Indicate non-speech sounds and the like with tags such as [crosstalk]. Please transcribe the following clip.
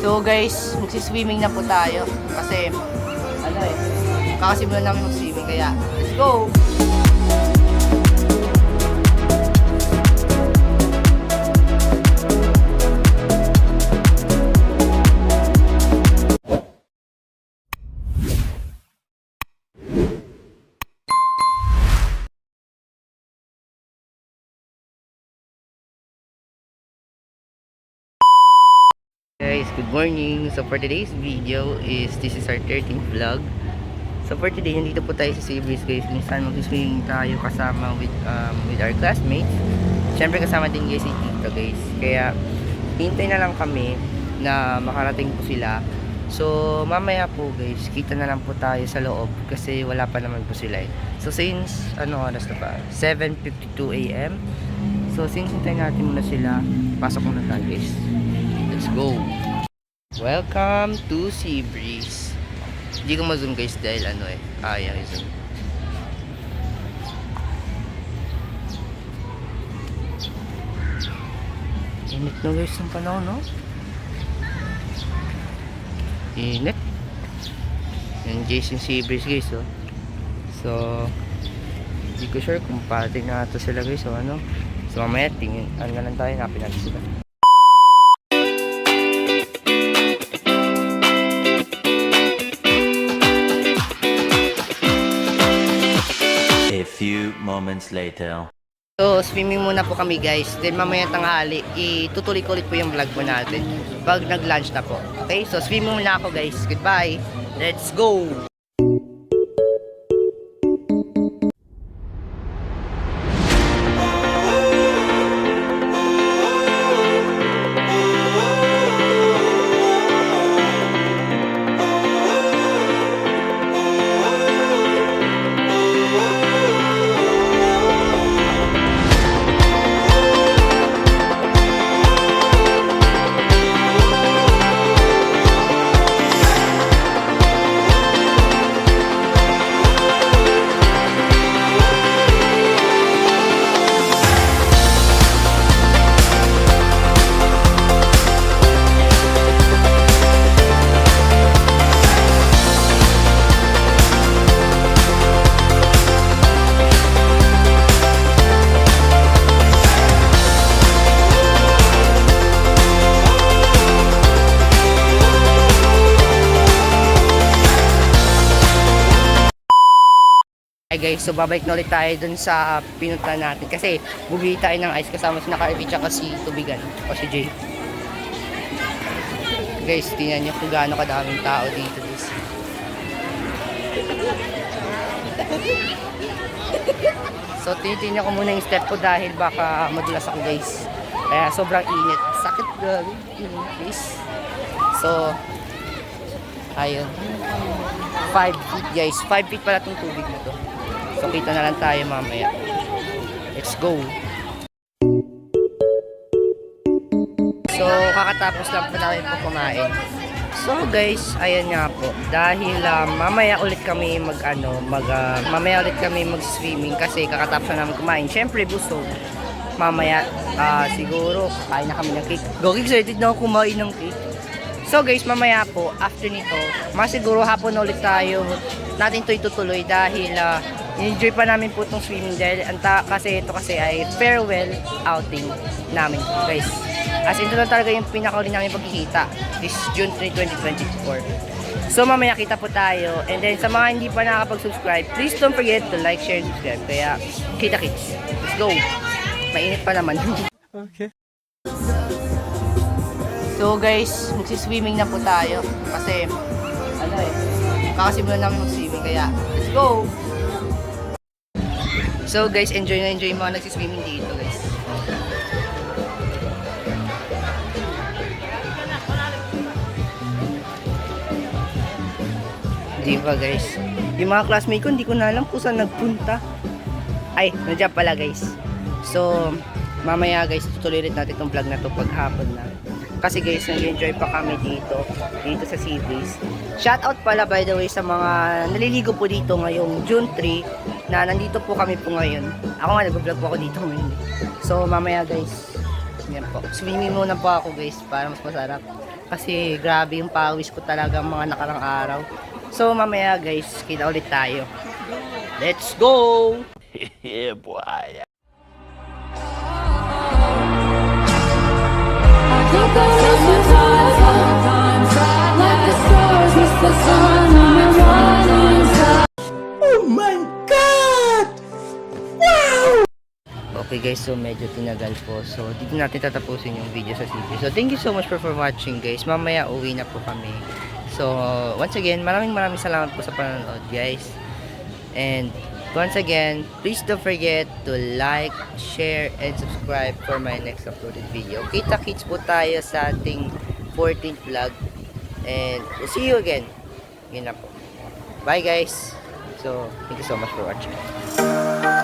So guys, magsiswimming na po tayo. Kasi, ano eh, kakasimulan namin mag-swimming. Kaya, let's go! Guys, good morning. So for today's video is this is our 13th vlog. So for today, nandito po tayo sa Seabreeze guys. Minsan mag-swimming tayo kasama with um, with our classmates. Siyempre kasama din guys si Tito guys. Kaya hintay na lang kami na makarating po sila. So mamaya po guys, kita na lang po tayo sa loob kasi wala pa naman po sila eh. So since ano oras na ba? 7.52 a.m. So since hintay natin muna sila, pasok muna tayo guys. Go! Welcome to Sea Breeze. Hindi ko ma-zoom guys dahil ano eh, kaya i-zoom. Init na guys ng panahon, no? Init. Yan Jason Sea Breeze guys, oh. So, hindi ko sure kung parating na ito sila guys, o ano. So, mamaya tingin, ano na lang tayo, napin sila. Moments later. So, swimming muna po kami guys. Then mamaya tanghali, itutuloy ko ulit po yung vlog po natin. Pag nag-lunch na po. Okay? So, swimming muna ako guys. Goodbye. Let's go! Hi guys, so babalik na ulit tayo dun sa pinunta natin. Kasi bubili tayo ng ice kasama si Nakarvi tsaka si Tubigan o si Jay. Guys, tingnan nyo kung gaano kadaming tao dito guys. [laughs] So tinitingnan ko muna yung step ko dahil baka madulas ako guys. Kaya sobrang init. Sakit grabe. Yun, guys. So, ayun. 5 feet guys. 5 feet pala itong tubig na to. So kita na lang tayo mamaya. Let's go. So kakatapos lang po namin po kumain. So guys, ayan nga po. Dahil ah, mamaya ulit kami mag ano, mag ah, mamaya ulit kami mag-swimming kasi kakatapos na namin kumain. Syempre busog. Mamaya ah, siguro kain na kami ng cake. Go excited na ako kumain ng cake. So guys, mamaya po, after nito, masiguro hapon ulit tayo natin to itutuloy dahil ah, enjoy pa namin po itong swimming dahil anta, kasi ito kasi ay farewell outing namin guys. As in, ito talaga yung pinakauli namin pagkikita this June 3, 2024. So mamaya kita po tayo and then sa mga hindi pa nakakapag-subscribe, please don't forget to like, share, and subscribe. Kaya kita kits. Let's go! Mainit pa naman. [laughs] So guys, magsiswimming na po tayo. Kasi, ano eh, kakasimulan namin mag-swimming. Kaya, let's go! So guys, enjoy na enjoy mga nagsiswimming dito guys. Di ba guys? Yung mga classmate ko, hindi ko na alam kung saan nagpunta. Ay, nandiyan pala guys. So, mamaya guys, tutuloy rin natin itong vlog na to paghapon na. Kasi guys, nag-enjoy pa kami dito, dito sa Sea Breeze. Shoutout pala by the way sa mga naliligo po dito ngayong June 3 na nandito po kami po ngayon. Ako nga nag-vlog po ako dito ngayon. So mamaya guys, yan, po. Swimming muna po ako guys para mas masarap. Kasi grabe yung pawis ko talaga mga nakarang araw. So mamaya guys, kita ulit tayo. Let's go! [laughs] yeah, boy. And we're running inside. Okay guys, so medyo tinagal po. So dito natin tatapusin yung video sa city. So thank you so much for, for watching guys. Mamaya uwi na po kami. So once again, maraming maraming salamat po sa panonood guys. And once again, please don't forget to like, share, and subscribe for my next uploaded video. Kita-kits po tayo sa ating 14th vlog. And see you again. Yun na po. Bye guys. So, thank you so much for watching.